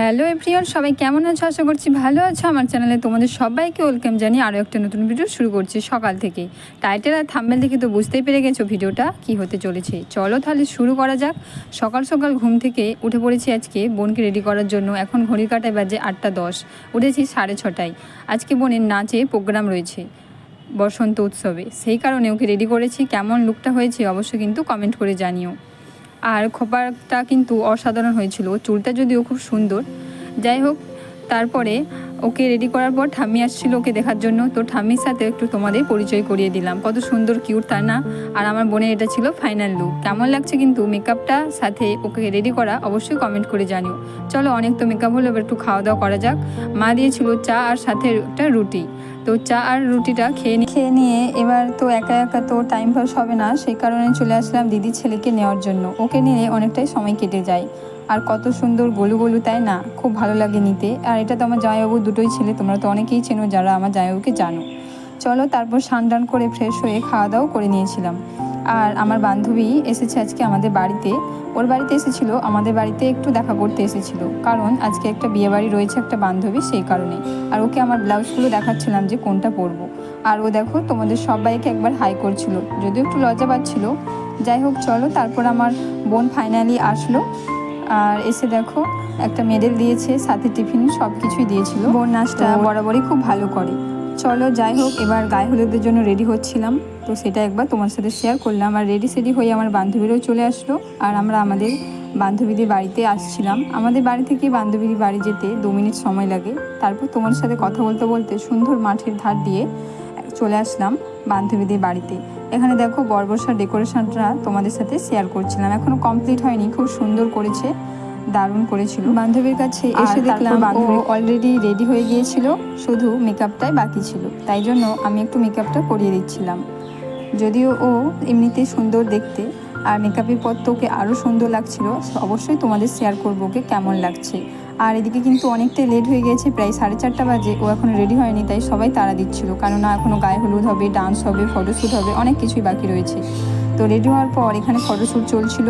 Hello everyone, সবাই কেমন আছো? আশা করছি ভালো আছো। আমার চ্যানেলে তোমাদের সবাইকে ওয়েলকাম জানিয়ে আরও একটা নতুন ভিডিও শুরু করছি সকাল থেকে। টাইটেল আর থাম্বেল দেখে তো বুঝতেই পেরে গেছো ভিডিওটা, কি হতে চলেছে। চলো তাহলে শুরু করা যাক। সকাল সকাল ঘুম থেকে উঠে পড়েছি আজকে বোনকে রেডি করার জন্য। এখন ঘড়ির কাটায় বাজে আটটা দশ। উঠেছি সাড়ে ছটায়। আজকে বোনের নাচে প্রোগ্রাম রয়েছে বসন্ত উৎসবে। সেই কারণে ওকে রেডি করেছি। কেমন লুকটা হয়েছে অবশ্যই কিন্তু কমেন্ট করে জানিও। আর খোপাটা কিন্তু অসাধারণ হয়েছিল। চুলটা যদিও খুব সুন্দর। যাই হোক, তারপরে ওকে রেডি করার পর ঠাম্মি আসছিল ওকে দেখার জন্য। তো ঠাম্মির সাথে একটু তোমাদের পরিচয় করিয়ে দিলাম। কত সুন্দর কিউট তাই না? আর আমার বোনের এটা ছিল ফাইনাল লুক কেমন লাগছে কিন্তু মেকআপটা সাথে ওকে রেডি করা, অবশ্যই কমেন্ট করে জানিও। চলো অনেক তো মেকআপ হলো, এবার একটু খাওয়া দাওয়া করা যাক। মা দিয়েছিল চা আর সাথে একটা রুটি। তো চা আর রুটিটা খেয়ে খেয়ে নিয়ে এবার তো একা একা তো টাইম পাস হবে না, সেই কারণে চলে আসলাম দিদি ছেলেকে নেওয়ার জন্য। ওকে নিয়ে অনেকটাই সময় কেটে যায়। আর কত সুন্দর গলু গলু, তাই না? খুব ভালো লাগে নিতে। আর এটা তো আমার জামাইবাবু দুটোই ছেলে, তোমরা তো অনেকেই চেনো যারা আমার জামাইবাবুকে জানো। চলো তারপর স্নান টান করে ফ্রেশ হয়ে খাওয়া দাওয়া করে নিয়েছিলাম। আর আমার বান্ধবী এসেছে আজকে আমাদের বাড়িতে। ওর বাড়িতে এসেছিল, আমাদের বাড়িতে একটু দেখা করতে এসেছিল। কারণ আজকে একটা বিয়েবাড়ি রয়েছে একটা বান্ধবী সেই কারণে। আর ওকে আমার ব্লাউজগুলো দেখাচ্ছিলাম যে কোনটা পরবো। আর ও দেখো তোমাদের সবাইকে একবার হাই করছিল। যদিও একটু লজ্জা পাচ্ছিল। যাই হোক চলো তারপর আমার বোন ফাইনালি আসলো। আর এসে দেখো একটা মেডেল দিয়েছে সাথে টিফিন সব কিছুই দিয়েছিল। বোন নাচটা বরাবরই খুব ভালো করে। চলো যাই হোক এবার গায়ে হলুদের জন্য রেডি হচ্ছিলাম। তো সেটা একবার তোমার সাথে শেয়ার করলাম। আর রেডি সেডি হয়ে আমার বান্ধবীরাও চলে আসলো। আর আমরা আমাদের বান্ধবীদের বাড়িতে আসছিলাম। আমাদের বাড়ি থেকে বান্ধবীর বাড়ি যেতে দু মিনিট সময় লাগে। তারপর তোমার সাথে কথা বলতে বলতে সুন্দর মাঠের ধার দিয়ে চলে আসলাম বান্ধবীদের বাড়িতে। এখানে দেখো বর্বসার ডেকোরেশনটা তোমাদের সাথে শেয়ার করছিলাম। এখনও কমপ্লিট হয়নি খুব সুন্দর করেছে দারুণ করেছিল। বান্ধবীর কাছে এসে দেখলাম বান্ধবী অলরেডি রেডি হয়ে গিয়েছিল শুধু মেকআপটাই বাকি ছিল। তাই জন্য আমি একটু মেকআপটা করিয়ে দিচ্ছিলাম। যদিও ও এমনিতেই সুন্দর দেখতে আর মেকআপের পর তো ওকে আরও সুন্দর লাগছিল অবশ্যই তোমাদের শেয়ার করব ওকে কেমন লাগছে। আর এদিকে কিন্তু অনেকটাই লেট হয়ে গেছে, প্রায় সাড়ে চারটা বাজে, ও এখনও রেডি হয়নি, তাই সবাই তাড়া দিচ্ছিল, কেননা এখনও গায়ে হলুদ হবে ডান্স হবে ফটোশ্যুট হবে, অনেক কিছুই বাকি রয়েছে। তো রেডি হওয়ার পর এখানে ফটোশ্যুট চলছিল।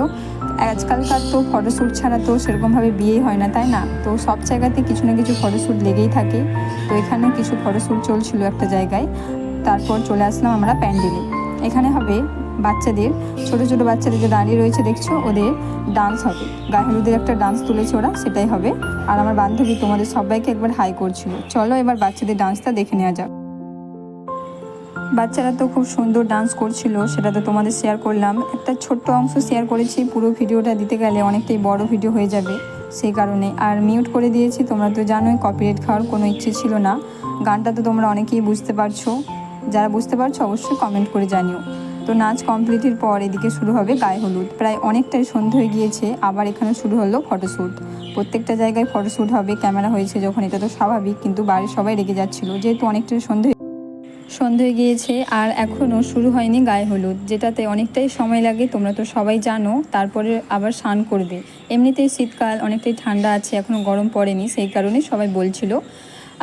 আজকালকার তো ফটোশ্যুট ছাড়া তো সেরকমভাবে বিয়েই হয় না, তাই না? তো সব জায়গাতে কিছু না কিছু ফটোশ্যুট লেগেই থাকে। তো এখানেও কিছু ফটোশ্যুট চলছিল একটা জায়গায়। তারপর চলে আসলাম আমরা প্যান্ডেলে। এখানে হবে বাচ্চাদের, ছোট ছোট বাচ্চাদের যে দাঁড়িয়ে রয়েছে দেখছ, ওদের ডান্স হবে। গায়ে হলুদের একটা ডান্স তুলেছে ওরা, সেটাই হবে। আর আমার বান্ধবী তোমাদের সবাইকে একবার হাই করছিল। চলো এবার বাচ্চাদের ডান্সটা দেখে নেওয়া যাক। বাচ্চারা তো খুব সুন্দর ডান্স করছিল, সেটা তো তোমাদের শেয়ার করলাম। একটা ছোট্ট অংশ শেয়ার করেছি, পুরো ভিডিওটা দিতে গেলে অনেকটাই বড় ভিডিও হয়ে যাবে সেই কারণে। আর মিউট করে দিয়েছি, তোমরা তো জানোই কপিরাইট খাওয়ার কোনো ইচ্ছে ছিল না। গানটা তো তোমরা অনেকেই বুঝতে পারছ। যারা বুঝতে পারছ, অবশ্যই কমেন্ট করে জানিও। তো নাচ কমপ্লিটের পর এদিকে শুরু হবে গায়ে হলুদ। প্রায় অনেকটাই সন্ধে হয়ে গিয়েছে, আবার এখানে শুরু হলো ফটোশ্যুট। প্রত্যেকটা জায়গায় ফটোশ্যুট হবে, ক্যামেরা হয়েছে যখন, এটা তো স্বাভাবিক, কিন্তু বাড়ির সবাই রেগে যাচ্ছিল, যেহেতু অনেকটাই সন্ধে সন্ধে হয়ে গিয়েছে, আর এখনও শুরু হয়নি গায়ে হলুদ, যেটাতে অনেকটাই সময় লাগে, তোমরা তো সবাই জানো, তারপরে আবার স্নান করবে। এমনিতেই শীতকাল, অনেকটাই ঠান্ডা আছে এখনও গরম পড়েনি, সেই কারণে সবাই বলছিল।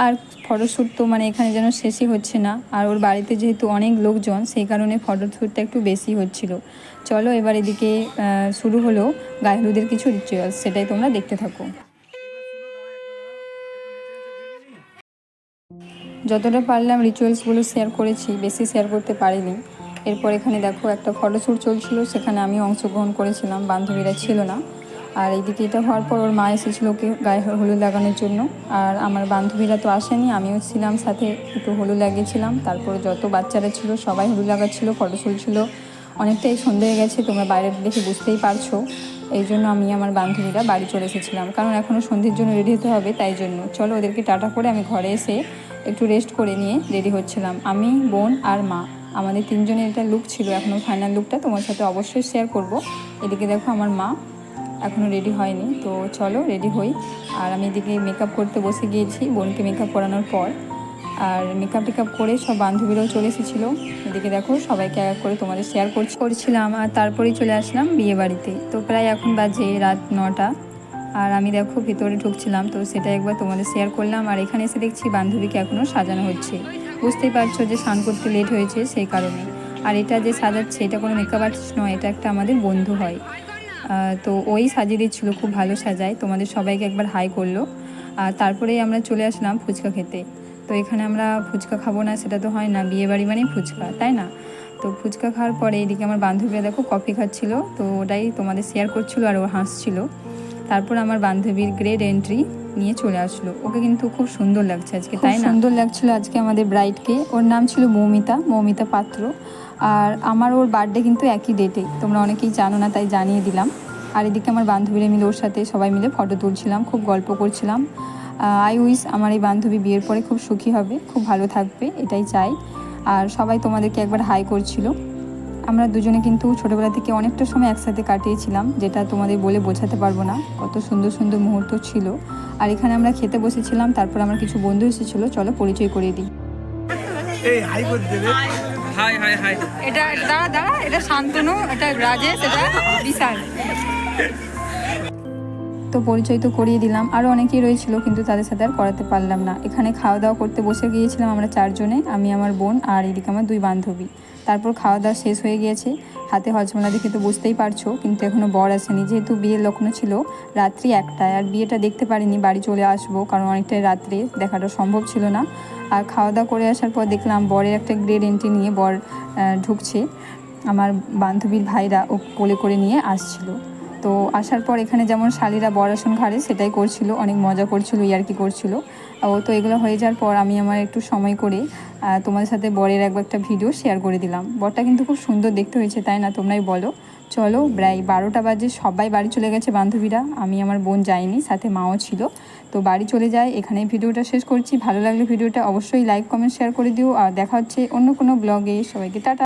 আর ফটোশ্যুট তো মানে এখানে যেন শেষই হচ্ছে না। আর ওর বাড়িতে যেহেতু অনেক লোকজন, সেই কারণে ফটোশ্যুটটা একটু বেশি হচ্ছিল। চলো এবার এদিকে শুরু হলো গায়ে কিছু রিচুয়ালস সেটাই তোমরা দেখতে থাকো। যতটা পারলাম রিচুয়ালসগুলো শেয়ার করেছি, বেশি শেয়ার করতে পারিনি। এরপর এখানে দেখো একটা ফটোশ্যুট চলছিল, সেখানে আমি অংশগ্রহণ করেছিলাম, বান্ধবীরা ছিল না। আর এইদিকে এটা হওয়ার পর ওর মা এসেছিল ওকে গায়ে হলুদ লাগানোর জন্য। আর আমার বান্ধবীরা তো আসেনি, আমিও ছিলাম সাথে, একটু হলুদ লাগিয়েছিলাম। তারপরে যত বাচ্চারা ছিল, সবাই হলুদ লাগাচ্ছিলো ফটো তুলছিল অনেকটাই সন্ধে হয়ে গেছে, তোমরা বাইরে দেখে বুঝতেই পারছ। এই জন্য আমি আমার বান্ধবীরা বাড়ি চলে এসেছিলাম। কারণ এখনও সন্ধ্যের জন্য রেডি হতে হবে, তাই জন্য। চলো ওদেরকে টাটা করে আমি ঘরে এসে একটু রেস্ট করে নিয়ে রেডি হচ্ছিলাম। আমি, বোন আর মা। আমাদের তিনজনের এটা লুক ছিল এখনও ফাইনাল লুকটা তোমার সাথে অবশ্যই শেয়ার করব। এদিকে দেখো আমার মা। এখনও রেডি হয়নি, তো চলো রেডি হই। আর আমি এদিকে মেকআপ করতে বসে গিয়েছি, বোনকে মেকআপ করানোর পর। আর মেকআপ টেকআপ করে সব বান্ধবীরাও চলে এসেছিল। এদিকে দেখো সবাইকে এক করে তোমাদের শেয়ার করছি, করছিলাম আর তারপরেই চলে আসলাম বিয়ে বাড়িতে তো প্রায় এখন বাজে রাত নটা। আর আমি দেখো ভেতরে ঢুকছিলাম, তো সেটা একবার তোমাদের শেয়ার করলাম। আর এখানে এসে দেখছি বান্ধবীকে এখনও সাজানো হচ্ছে। বুঝতেই পারছ যে স্নান করতে লেট হয়েছে সেই কারণে। আর এটা যে সাজাচ্ছে, এটা কোনো মেকআপ আর্টিস্ট নয়, এটা একটা আমাদের বন্ধু হয়। তো ওই সাজিয়ে দিচ্ছিল খুব ভালো সাজায়। তোমাদের সবাইকে একবার হাই করল। আর তারপরেই আমরা চলে আসলাম ফুচকা খেতে। তো এখানে আমরা ফুচকা খাব না সেটা তো হয় না বিয়ে বাড়ি মানেই ফুচকা তাই না? তো ফুচকা খাওয়ার পরে এদিকে আমার বান্ধবীরা দেখো কফি খাচ্ছিল তো ওটাই তোমাদের শেয়ার করছিল আর ও হাসছিল। তারপর আমার বান্ধবীর গ্রেড এন্ট্রি নিয়ে চলে আসলো। ওকে কিন্তু খুব সুন্দর লাগছে আজকে তাই সুন্দর লাগছিল আজকে আমাদের ব্রাইডকে ওর নাম ছিল মৌমিতা মৌমিতা পাত্র। আর আমার ওর বার্থডে কিন্তু একই ডেটে তোমরা অনেকেই জানো না তাই জানিয়ে দিলাম। আর এদিকে আমার বান্ধবীরা মিলে ওর সাথে সবাই মিলে ফটো তুলছিলাম খুব গল্প করছিলাম। আই উইস আমার এই বান্ধবী বিয়ের পরে খুব সুখী হবে খুব ভালো থাকবে এটাই চাই। আর সবাই তোমাদেরকে একবার হাই করছিল। আমরা দুজনে কিন্তু ছোটোবেলা থেকে অনেকটা সময় একসাথে কাটিয়েছিলাম যেটা তোমাদের বলে বোঝাতে পারব না কত সুন্দর সুন্দর মুহূর্ত ছিল। আর এখানে আমরা খেতে বসেছিলাম তারপর আমার কিছু বন্ধু এসেছিল চলো পরিচয় করিয়ে দিই। এই হাই করে দেবে হাই হাই হাই। এটা দাঁড়া দাঁড়া এটা শান্তনু এটা রাজেশ এটা বিশাল। তো পরিচয় তো করিয়ে দিলাম। আরও অনেকেই রয়েছিল, কিন্তু তাদের সাথে আর করাতে পারলাম না। এখানে খাওয়া দাওয়া করতে বসে গিয়েছিলাম আমরা চারজনে, আমি, আমার বোন আর এদিকে আমার দুই বান্ধবী। তারপর খাওয়া দাওয়া শেষ হয়ে গিয়েছে। হাতে হজমলা দেখে তো বুঝতেই পারছ, কিন্তু এখনও বর আসেনি। যেহেতু বিয়ের লগ্ন ছিল, রাত্রি একটায়। আর বিয়েটা দেখতে পারিনি, বাড়ি চলে আসব, কারণ অনেকটাই রাত্রে, দেখাটা সম্ভব ছিল না। আর খাওয়া দাওয়া করে আসার পর দেখলাম বরের একটা গ্রেড এন্ট্রি নিয়ে বর ঢুকছে। আমার বান্ধবীর ভাইরা ও কোলে করে নিয়ে আসছিল। তো আসার পর এখানে যেমন শালিরা বরাসন ঘাড়ে, সেটাই করছিল, অনেক মজা করছিল, ইয়ার্কি করছিল। ও তো এগুলো হয়ে যাওয়ার পর আমি আমার একটু সময় করে তোমাদের সাথে বরের একবার একটা ভিডিও শেয়ার করে দিলাম। বরটা কিন্তু খুব সুন্দর দেখতে হয়েছে, তাই না? তোমরাই বলো। চলো, প্রায় বারোটা বাজে, সবাই বাড়ি চলে গেছে, বান্ধবীরা। আমি আমার বোন যাইনি সাথে মাও ছিল। তো বাড়ি চলে যায়, এখানে ভিডিওটা শেষ করছি। ভালো লাগলে ভিডিওটা অবশ্যই লাইক কমেন্ট শেয়ার করে দিও। আর দেখা হচ্ছে অন্য কোনো ব্লগে সবাইকে টাটা।